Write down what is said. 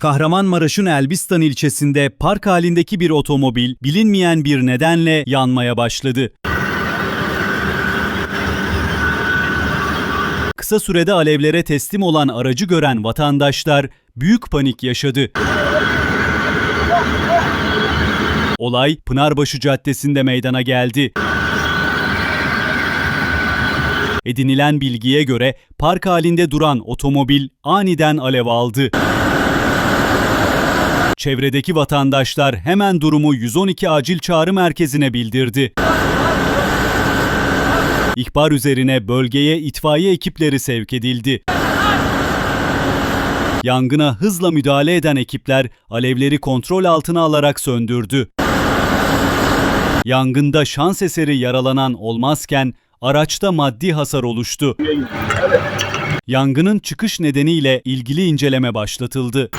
Kahramanmaraş'ın Elbistan ilçesinde park halindeki bir otomobil bilinmeyen bir nedenle yanmaya başladı. Kısa sürede alevlere teslim olan aracı gören vatandaşlar büyük panik yaşadı. Olay Pınarbaşı Caddesi'nde meydana geldi. Edinilen bilgiye göre park halinde duran otomobil aniden alev aldı. Çevredeki vatandaşlar hemen durumu 112 acil çağrı merkezine bildirdi. İhbar üzerine bölgeye itfaiye ekipleri sevk edildi. Yangına hızla müdahale eden ekipler alevleri kontrol altına alarak söndürdü. Yangında şans eseri yaralanan olmazken araçta maddi hasar oluştu. Yangının çıkış nedeniyle ilgili inceleme başlatıldı.